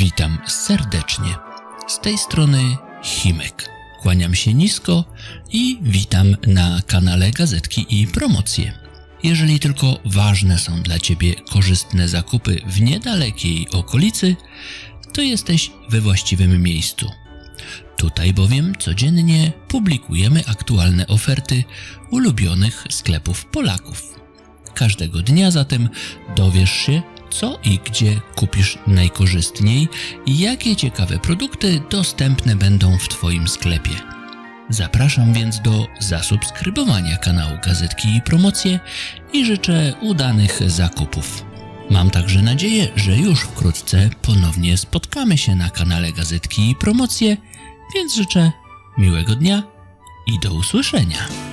Witam serdecznie. Z tej strony Himek. Kłaniam się nisko i witam na kanale Gazetki i Promocje. Jeżeli tylko ważne są dla Ciebie korzystne zakupy w niedalekiej okolicy, to jesteś we właściwym miejscu. Tutaj bowiem codziennie publikujemy aktualne oferty ulubionych sklepów Polaków. Każdego dnia zatem dowiesz się, co i gdzie kupisz najkorzystniej i jakie ciekawe produkty dostępne będą w Twoim sklepie. Zapraszam więc do zasubskrybowania kanału Gazetki i Promocje i życzę udanych zakupów. Mam także nadzieję, że już wkrótce ponownie spotkamy się na kanale Gazetki i Promocje, więc życzę miłego dnia i do usłyszenia.